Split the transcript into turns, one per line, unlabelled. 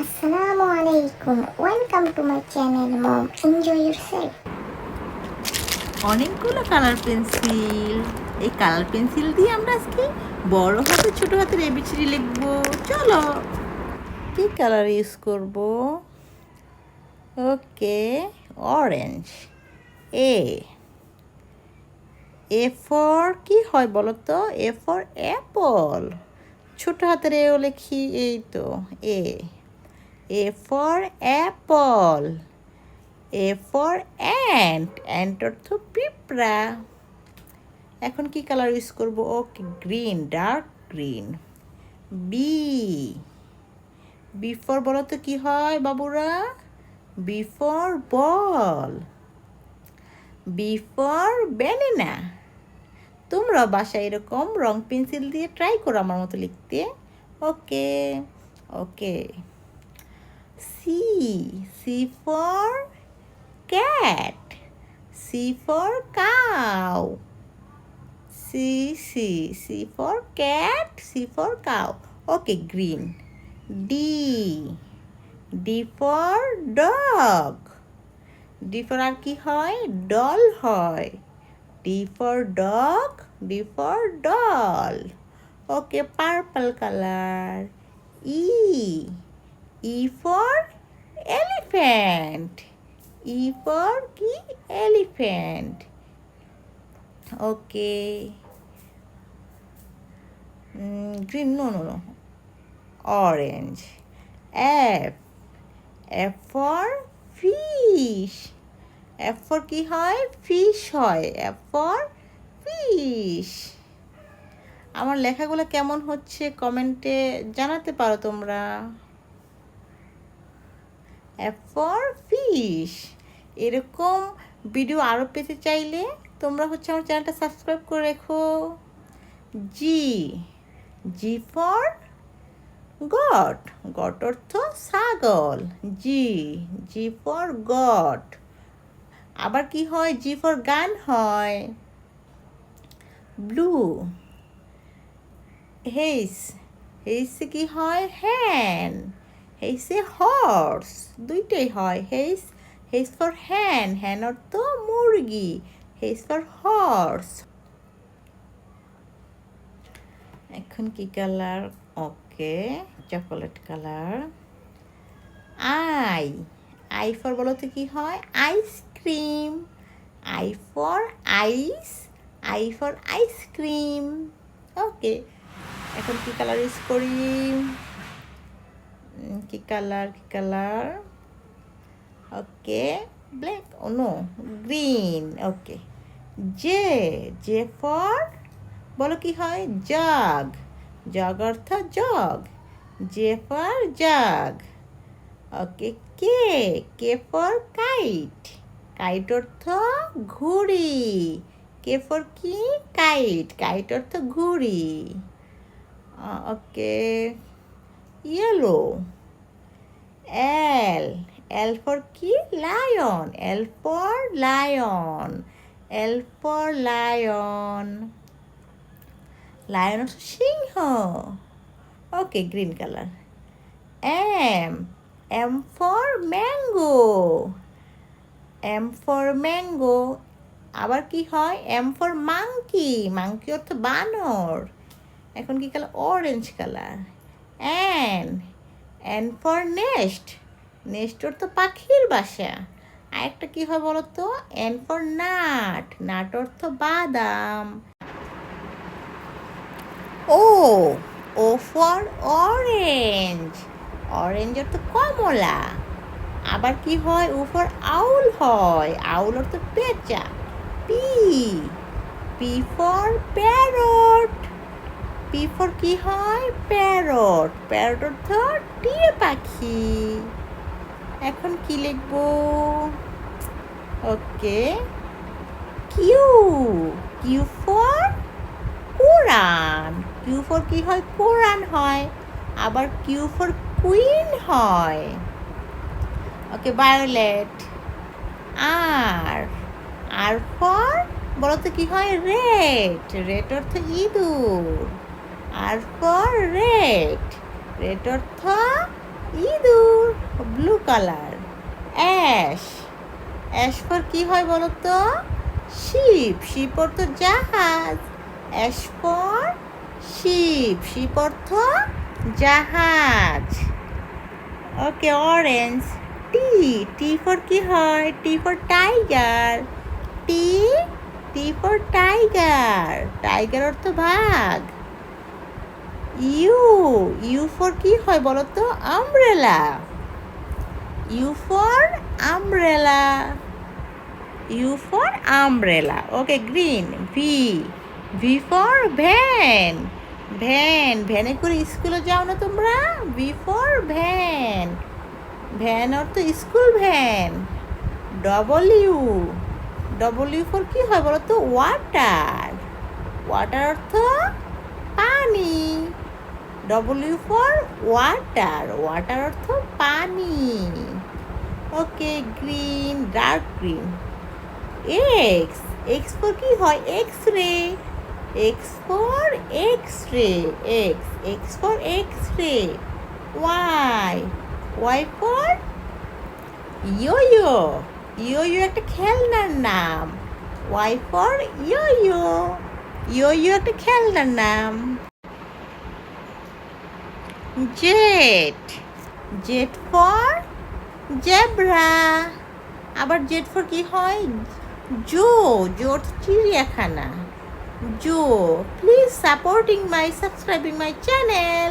Assalamu alaikum. Welcome to my channel, Mom. Enjoy yourself.
অনেকগুলো colour pencil এই colour pencil দিয়ে আমরা আজকে বড় হাতে ছোট হাতের এবিসিডি লিখব। চলো কি কালার ইউজ করব? Okay orange A A for কি হয় বলো তো? এ ফর অ্যাপল ছোট হাতের এও লিখি এই তো A A for apple A for ant ant অর্থ পিঁপড়া। এখন কি কালার ইউজ করব? Okay green dark green B B for বলো তো কি হয় বাবুরা? B for ball B for banana তোমরা বাসায় এরকম রং পেন্সিল দিয়ে ট্রাই করো আমার মতো লিখতে। Okay okay C C for cat. C for cow. C, C, C for cat, C for cow. Okay, green. D. D for dog. D for আর কি হয় ডল হয় D for dog, D for doll. Okay, purple color. E. E for elephant. E for কি. Mm, green, no, no, no. Orange. F. F for fish. F for কি হয় fish হয় F for fish. আমার লেখাগুলো কেমন হচ্ছে কমেন্টে জানাতে পারো তোমরা ফর ফিশ এরকম ভিডিও আরও পেতে চাইলে তোমরা হচ্ছে আমার চ্যানেলটা সাবস্ক্রাইব করে রেখো। G G for goat goat অর্থ ছাগল। জি জি ফর গট আবার কি হয়? জি ফর গান হয়। ব্লু হেইস হেইসে কি হয়? হ্যান হেইসে হর্স দুইটাই হয়। Hayes Hayes for hen hen অর্থ মুরগি। হেইস ফর হর্স এখন কি colour okay chocolate colour I I for বলো তো কি হয়? Ice cream I for ice I for ice cream okay এখন কি কালার ইউজ করি? কি কালার কি colour okay black oh no green okay J J for বলো কি হয় জাগ জগ অর্থ jug J for jug okay K K for kite kite অর্থ ঘুড়ি কে ফর কি কাইট কাইট অর্থ ঘুড়ি okay yellow L L for কি lion L for lion L for lion lion Singh okay green colour M M for mango M for mango আবার কি হয়? M for monkey monkey অর্থ বানর. এখন কি colour orange colour N N for nest nest অর্থ পাখির বাসা। আর একটা কী হয় বলো তো অ্যান ফর নাট নাট অর্থ বাদাম। O O for orange orange অর্থ কমলা। আবার কি হয়? ও ফর আউল হয়। আউল অর্থ পেঁচা। P P for parrot P for কি হয়? প্যারট প্যারট অর্থ টিয়ে পাখি। এখন কি লিখব? Okay. Q Q for Quran. Q for কি হয়? কোরআন হয়। আবার কিউ ফর কুইন হয়। ওকে ভায়োলেট আর আর ফর বলো তো কি হয়? রেড রেড অর্থ ইঁদুর। আর ফর রেড রেড অর্থ ইঁদুর blue colour H H for কি হয় বলো তো শিপ শিপ অর্থ জাহাজ অ্যাশ ফর শিপ শিপ অর্থ জাহাজ। Okay orange T T for কি হয়? T for tiger T T for tiger tiger অর্থ বাঘ। ইউ ইউ ফর কি হয় বলো তো umbrella. U for umbrella. U for umbrella. Okay, green V V for van. Van, ভ্যানে করে স্কুলে যাও না তোমরা? V for van. ভ্যান অর্থ school van. W W for কি হয় বলো তো ওয়াটার ওয়াটার অর্থ পানি। ডবল-ইউ ফর ওয়াটার ওয়াটার অর্থ পানি। Okay green dark green X X for কি হয়? X ray X for X ray X X for X ray Y Y for yoyo একটা খেলনার নাম। ওয়াই ফর ইয়ো ইয়ো একটা খেলনার নাম। জেট। Z for zebra. আবার জেট ফর কি হয়? জো জোর চিড়িয়াখানা। Zoo please supporting my subscribing my channel